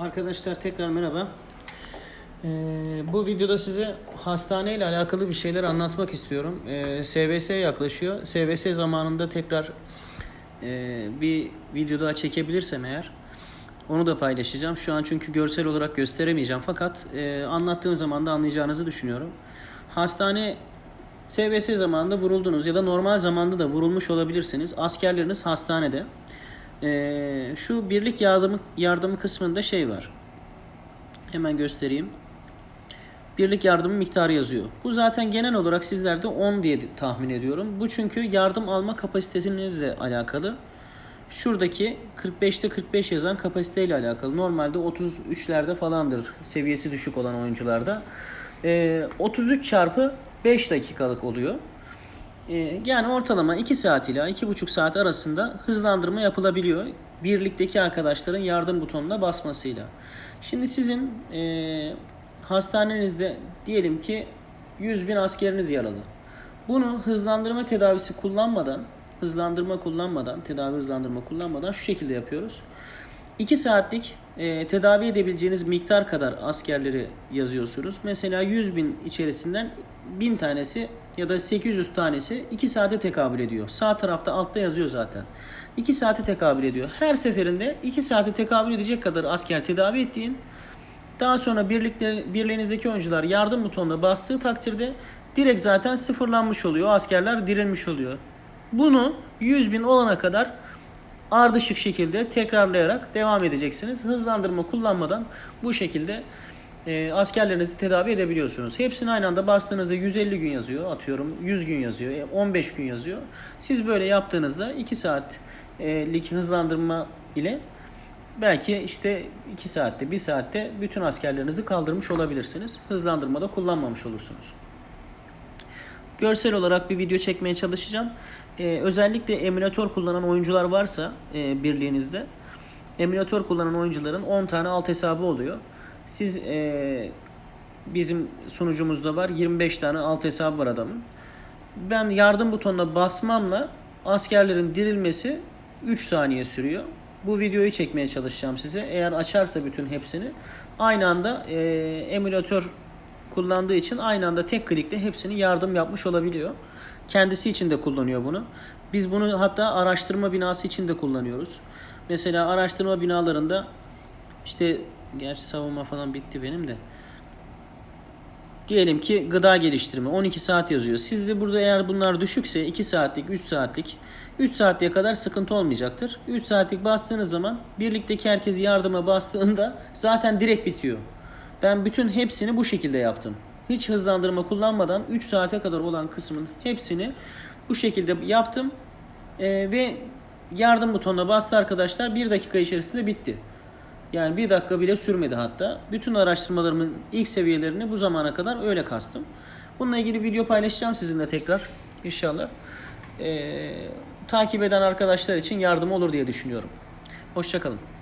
Arkadaşlar tekrar merhaba. Ee, bu videoda size hastane ile alakalı bir şeyler anlatmak istiyorum. Ee, SVS yaklaşıyor. SVS zamanında tekrar e, bir video daha çekebilirsem eğer onu da paylaşacağım. Şu an çünkü görsel olarak gösteremeyeceğim fakat e, anlattığım zaman da anlayacağınızı düşünüyorum. Hastane SVS zamanında vuruldunuz ya da normal zamanda da vurulmuş olabilirsiniz. Askerleriniz hastanede. Ee, şu birlik yardımı yardımı kısmında şey var. Hemen göstereyim. Birlik yardımı miktarı yazıyor. Bu zaten genel olarak sizlerde 10 diye tahmin ediyorum. Bu çünkü yardım alma kapasitenizle alakalı. Şuradaki 45'te 45 yazan kapasiteyle alakalı. Normalde 33'lerde falandır seviyesi düşük olan oyuncularda. Ee, 33 çarpı 5 dakikalık oluyor. Ee, Yani ortalama 2 saat ile 2,5 saat arasında hızlandırma yapılabiliyor. Birlikteki arkadaşların yardım butonuna basmasıyla. Şimdi sizin e, hastanenizde diyelim ki 100 bin askeriniz yaralı. Bunu hızlandırma tedavisi kullanmadan, hızlandırma kullanmadan, tedavi hızlandırma kullanmadan şu şekilde yapıyoruz. 2 saatlik e, tedavi edebileceğiniz miktar kadar askerleri yazıyorsunuz. Mesela 100 bin içerisinden 1000 tanesi ya da 800 tanesi 2 saate tekabül ediyor. Sağ tarafta altta yazıyor zaten. 2 saate tekabül ediyor. Her seferinde 2 saate tekabül edecek kadar asker tedavi ettiğin daha sonra birlikte, birliğinizdeki oyuncular yardım butonuna bastığı takdirde direkt zaten sıfırlanmış oluyor. Askerler dirilmiş oluyor. Bunu 100 bin olana kadar ardışık şekilde tekrarlayarak devam edeceksiniz. Hızlandırma kullanmadan bu şekilde e, askerlerinizi tedavi edebiliyorsunuz. Hepsini aynı anda bastığınızda 150 gün yazıyor, atıyorum 100 gün yazıyor, e, 15 gün yazıyor. Siz böyle yaptığınızda 2 saatlik hızlandırma ile belki işte 2 saatte, 1 saatte bütün askerlerinizi kaldırmış olabilirsiniz. Hızlandırmada kullanmamış olursunuz. Görsel olarak bir video çekmeye çalışacağım. Ee, özellikle emülatör kullanan oyuncular varsa e, birliğinizde emülatör kullanan oyuncuların 10 tane alt hesabı oluyor. Siz e, bizim sunucumuzda var 25 tane alt hesabı var adamın. Ben yardım butonuna basmamla askerlerin dirilmesi 3 saniye sürüyor. Bu videoyu çekmeye çalışacağım size. Eğer açarsa bütün hepsini aynı anda e, emülatör kullandığı için aynı anda tek klikle hepsini yardım yapmış olabiliyor. Kendisi için de kullanıyor bunu. Biz bunu hatta araştırma binası için de kullanıyoruz. Mesela araştırma binalarında işte gerçi savunma falan bitti benim de. Diyelim ki gıda geliştirme 12 saat yazıyor. Sizde burada eğer bunlar düşükse 2 saatlik, 3 saatlik 3 saatliğe kadar sıkıntı olmayacaktır. 3 saatlik bastığınız zaman birlikteki herkes yardıma bastığında zaten direkt bitiyor. Ben bütün hepsini bu şekilde yaptım. Hiç hızlandırma kullanmadan 3 saate kadar olan kısmın hepsini bu şekilde yaptım. Ee, ve yardım butonuna bastı arkadaşlar. 1 dakika içerisinde bitti. Yani bir dakika bile sürmedi hatta. Bütün araştırmalarımın ilk seviyelerini bu zamana kadar öyle kastım. Bununla ilgili video paylaşacağım sizinle tekrar inşallah. Ee, takip eden arkadaşlar için yardım olur diye düşünüyorum. Hoşçakalın.